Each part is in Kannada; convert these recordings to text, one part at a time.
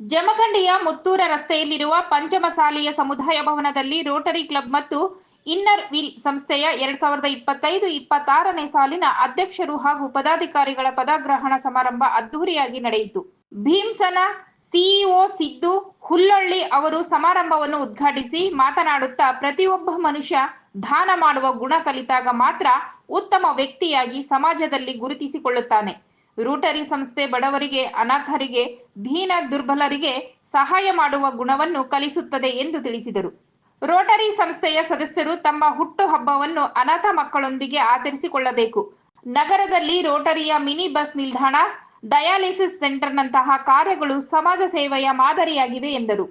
ಜಮಖಂಡಿಯ ಮುತ್ತೂರ ರಸ್ತೆಯಲ್ಲಿರುವ ಪಂಚಮಸಾಲಿಯ ಸಮುದಾಯ ಭವನದಲ್ಲಿ ರೋಟರಿ ಕ್ಲಬ್ ಮತ್ತು ಇನ್ನರ್ ವಿಲ್ ಸಂಸ್ಥೆಯ ಎರಡ್ ಸಾವಿರದ ಇಪ್ಪತ್ತೈದು, ಇಪ್ಪತ್ತಾರನೇ ಸಾಲಿನ ಅಧ್ಯಕ್ಷರು ಹಾಗೂ ಪದಾಧಿಕಾರಿಗಳ ಪದಗ್ರಹಣ ಸಮಾರಂಭ ಅದ್ದೂರಿಯಾಗಿ ನಡೆಯಿತು. ಭೀಮ್ಸನ ಸಿಇಒ ಸಿದ್ದು ಹುಲ್ಲೊಳ್ಳಿ ಅವರು ಸಮಾರಂಭವನ್ನು ಉದ್ಘಾಟಿಸಿ ಮಾತನಾಡುತ್ತಾ, ಪ್ರತಿಯೊಬ್ಬ ಮನುಷ್ಯ ದಾನ ಮಾಡುವ ಗುಣ ಕಲಿತಾಗ ಮಾತ್ರ ಉತ್ತಮ ವ್ಯಕ್ತಿಯಾಗಿ ಸಮಾಜದಲ್ಲಿ ಗುರುತಿಸಿಕೊಳ್ಳುತ್ತಾನೆ. ರೂಟರಿ ಸಂಸ್ಥೆ ಬಡವರಿಗೆ, ಅನಾಥರಿಗೆ, ದೀನ ದುರ್ಬಲರಿಗೆ ಸಹಾಯ ಮಾಡುವ ಗುಣವನ್ನು ಕಲಿಸುತ್ತದೆ ಎಂದು ತಿಳಿಸಿದರು. ರೋಟರಿ ಸಂಸ್ಥೆಯ ಸದಸ್ಯರು ತಮ್ಮ ಹುಟ್ಟು ಹಬ್ಬವನ್ನು ಅನಾಥ ಮಕ್ಕಳೊಂದಿಗೆ ಆಚರಿಸಿಕೊಳ್ಳಬೇಕು. ನಗರದಲ್ಲಿ ರೋಟರಿಯ ಮಿನಿ ಬಸ್ ನಿಲ್ದಾಣ, ಡಯಾಲಿಸಿಸ್ ಸೆಂಟರ್ನಂತಹ ಕಾರ್ಯಗಳು ಸಮಾಜ ಸೇವೆಯ ಮಾದರಿಯಾಗಿವೆ ಎಂದರು.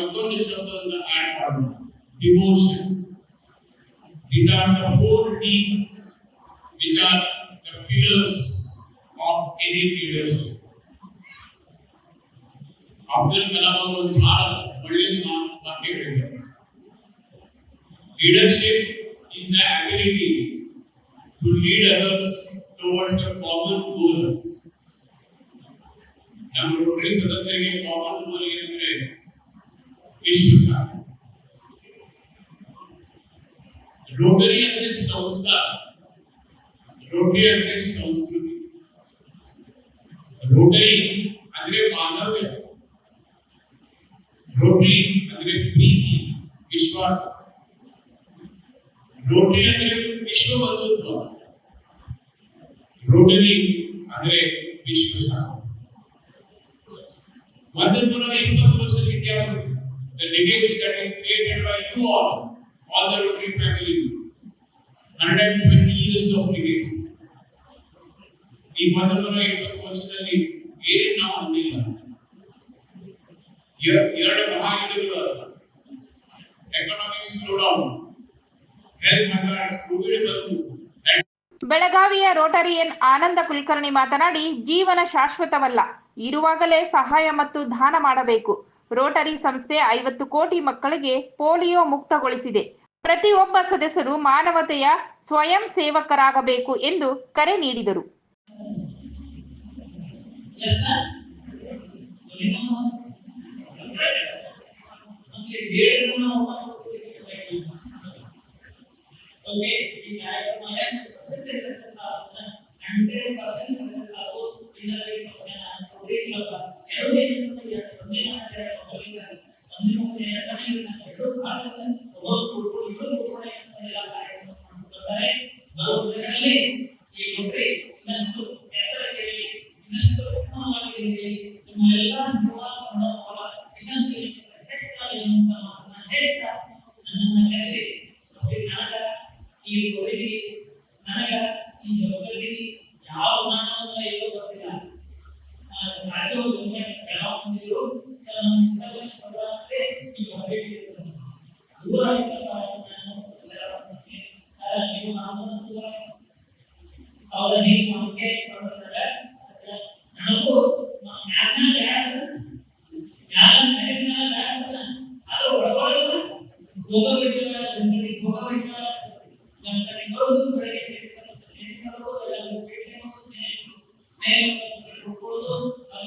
ಮತ್ತೊಂದು ಶಬ್ದವನ್ನು ಆಡ್ ಮಾಡೋಣ. These are the four D's which are the pillars of any leadership. Abdul Kalam ಅವರು ಒಂದು ಬಹಳ ಒಳ್ಳೆಯ ಮಾ- ವಾಕ್ಯ ಹೇಳಿದ್ದಾರೆ leadership is the ability to lead others towards a common goal ನಮ್ಮ ರೋಟರಿ ಸದಸ್ಯರಿಗೆ ಕಾಮನ್ ಗೋಲ್ ಏನಂದ್ರೆ ವಿಶ್ವ Rotary अधिक संस्था रोटरी अधिक संस्कृति रोटरी अग्रे मानव है रोटरी अग्रे प्रीति विश्वास रोटरी अग्रे विश्व बंधुत्व रोटरी अग्रे विश्व शांति Madhya Pura is the person India, the legacy that is created by you all. All the Rotary family, 120 years of legacy. ಈ ನೂರ ಇಪ್ಪತ್ತು ವರ್ಷದಲ್ಲಿ ಏನು ನಾವು ಹೊಂದಿಲ್ಲ ಎರ- ಎರಡು ಮಹಾಯುದ್ಧಗಳು economic slowdown health hazards Covid and ಬೆಳಗಾವಿಯ ರೋಟರಿಯನ್ ಆನಂದ ಕುಲಕರ್ಣಿ ಮಾತನಾಡಿ ಜೀವನ ಶಾಶ್ವತವಲ್ಲ. ಇರುವಾಗಲೇ ಸಹಾಯ ಮತ್ತು ದಾನ ಮಾಡಬೇಕು. ರೋಟರಿ ಸಂಸ್ಥೆ ಐವತ್ತು ಕೋಟಿ ಮಕ್ಕಳಿಗೆ ಪೋಲಿಯೋ ಮುಕ್ತಗೊಳಿಸಿದೆ. ಪ್ರತಿಯೊಬ್ಬ ಸದಸ್ಯರು ಮಾನವತೆಯ ಸ್ವಯಂ ಸೇವಕರಾಗಬೇಕು ಎಂದು ಕರೆ ನೀಡಿದರು.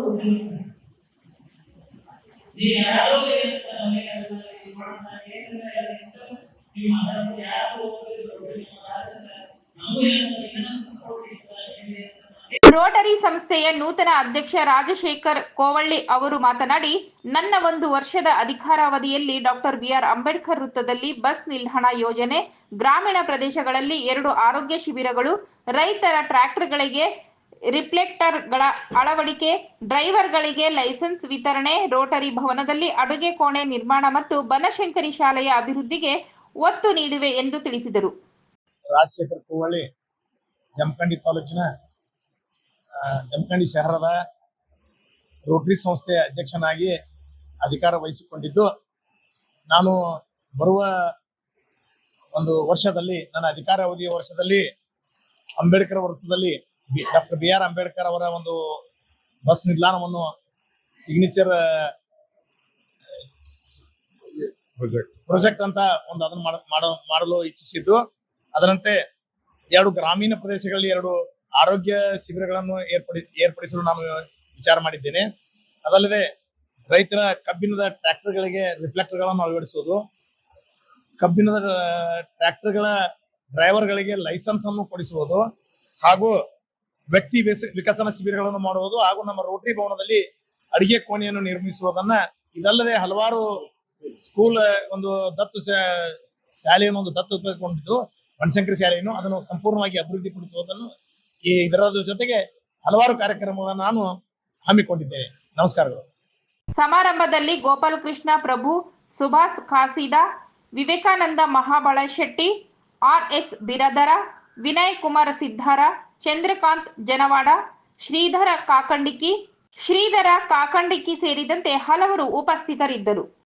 ಒಬ್ಬರು ನೀವು ಯಾರೋ ಏನಂತ ನಮಗೆ ಅದನ್ನ use ಮಾಡ್ತಾರೆ, ಏನಂದ್ರೆ ಅದು ನೀವು ಮಾತಾಡೋದು ಯಾರು ಹೋಗೋದು ದೊಡ್ಡ ನಿಮ್ಮ ಮಾತಾಡ್ತಾರೆ. ನಮಗೂ ಏನಂತ ಇನ್ನಷ್ಟು support ರೋಟರಿ ಸಂಸ್ಥೆಯ ನೂತನ ಅಧ್ಯಕ್ಷ ರಾಜಶೇಖರ್ ಕೋವಳ್ಳಿ ಅವರು ಮಾತನಾಡಿ, ನನ್ನ ಒಂದು ವರ್ಷದ ಅಧಿಕಾರಾವಧಿಯಲ್ಲಿ ಡಾಕ್ಟರ್ ಬಿಆರ್ ಅಂಬೇಡ್ಕರ್ ವೃತ್ತದಲ್ಲಿ ಬಸ್ ನಿಲ್ದಾಣ ಯೋಜನೆ, ಗ್ರಾಮೀಣ ಪ್ರದೇಶಗಳಲ್ಲಿ ಎರಡು ಆರೋಗ್ಯ ಶಿಬಿರಗಳು, ರೈತರ ಟ್ರ್ಯಾಕ್ಟರ್ಗಳಿಗೆ ರಿಫ್ಲೆಕ್ಟರ್ಗಳ ಅಳವಡಿಕೆ, ಡ್ರೈವರ್ಗಳಿಗೆ ಲೈಸೆನ್ಸ್ ವಿತರಣೆ, ರೋಟರಿ ಭವನದಲ್ಲಿ ಅಡುಗೆ ಕೋಣೆ ನಿರ್ಮಾಣ ಮತ್ತು ಬನಶಂಕರಿ ಶಾಲೆಯ ಅಭಿವೃದ್ಧಿಗೆ ಒತ್ತು ನೀಡಿವೆ ಎಂದು ತಿಳಿಸಿದರು. ರಾಜಶೇಖರ್ ಕೋವಳ್ಳಿ, ಜಮಖಂಡಿ ತಾಲೂಕಿನ ಜಮಖಂಡಿ ಶಹರದ ರೋಟರಿ ಸಂಸ್ಥೆಯ ಅಧ್ಯಕ್ಷನಾಗಿ ಅಧಿಕಾರ ವಹಿಸಿಕೊಂಡಿದ್ದು ನಾನು ಬರುವ ಒಂದು ವರ್ಷದಲ್ಲಿ ನನ್ನ ಅಧಿಕಾರಾವಧಿಯ ವರ್ಷದಲ್ಲಿ ಅಂಬೇಡ್ಕರ್ ವೃತ್ತದಲ್ಲಿ ಡಾಕ್ಟರ್ ಬಿ ಆರ್ ಅಂಬೇಡ್ಕರ್ ಅವರ ಒಂದು ಬಸ್ ನಿಲ್ದಾಣವನ್ನು ಸಿಗ್ನೇಚರ್ ಪ್ರಾಜೆಕ್ಟ್ ಅಂತ ಒಂದು ಅದನ್ನು ಮಾಡ- ಮಾಡ- ಮಾಡಲು ಇಚ್ಛಿಸಿದ್ದು. ಅದರಂತೆ ಎರಡು ಗ್ರಾಮೀಣ ಪ್ರದೇಶಗಳಲ್ಲಿ ಎರಡು ಆರೋಗ್ಯ ಶಿಬಿರಗಳನ್ನು ಏರ್ಪಡಿ, ಏರ್ಪಡಿಸಲು ನಾನು ವಿಚಾರ ಮಾಡಿದ್ದೇನೆ. ಅದಲ್ಲದೆ ರೈತರ ಕಬ್ಬಿಣದ ಟ್ರ್ಯಾಕ್ಟರ್ಗಳಿಗೆ ರಿಫ್ಲೆಕ್ಟರ್ಗಳನ್ನು ಅಳವಡಿಸುವುದು, ಕಬ್ಬಿಣದ ಟ್ರ್ಯಾಕ್ಟರ್ಗಳ ಡ್ರೈವರ್ಗಳಿಗೆ ಲೈಸೆನ್ಸ್ ಅನ್ನು ಕೊಡಿಸುವುದು ಹಾಗೂ ವ್ಯಕ್ತಿ ವಿಕಸನ ಶಿಬಿರಗಳನ್ನು ಮಾಡುವುದು ಹಾಗೂ ನಮ್ಮ ರೋಟರಿ ಭವನದಲ್ಲಿ ಅಡಿಗೆ ಕೋಣೆಯನ್ನು ನಿರ್ಮಿಸುವುದನ್ನ, ಇದಲ್ಲದೆ ಹಲವಾರು ಸ್ಕೂಲ್, ಒಂದು ದತ್ತು ಶಾಲೆಯನ್ನು ಒಂದು ದತ್ತು ತೆಗೆದುಕೊಂಡಿದ್ದು, ಬನಶಂಕರಿ ಶಾಲೆಯನ್ನು ಅದನ್ನು ಸಂಪೂರ್ಣವಾಗಿ ಅಭಿವೃದ್ಧಿಪಡಿಸುವುದನ್ನು ಈ ಇದರ ಜೊತೆಗೆ ಹಲವಾರು ಕಾರ್ಯಕ್ರಮಗಳನ್ನು ನಾನು ಹಮ್ಮಿಕೊಂಡಿದ್ದೇನೆ. ನಮಸ್ಕಾರಗಳು. ಸಮಾರಂಭದಲ್ಲಿ ಗೋಪಾಲಕೃಷ್ಣ ಪ್ರಭು, ಸುಭಾಷ್ ಖಾಸಿದಾ ವಿವೇಕಾನಂದ ಮಹಾಬಳ ಶೆಟ್ಟಿ ಆರ್ ಎಸ್ ಬಿರದರ, ವಿನಯ್ ಕುಮಾರ ಸಿದ್ಧಾರ, ಚಂದ್ರಕಾಂತ್ ಜನವಾಡ, ಶ್ರೀಧರ ಕಾಕಂಡಿಕಿ ಶ್ರೀಧರ ಕಾಕಂಡಿಕಿ ಸೇರಿದಂತೆ ಹಲವರು ಉಪಸ್ಥಿತರಿದ್ದರು.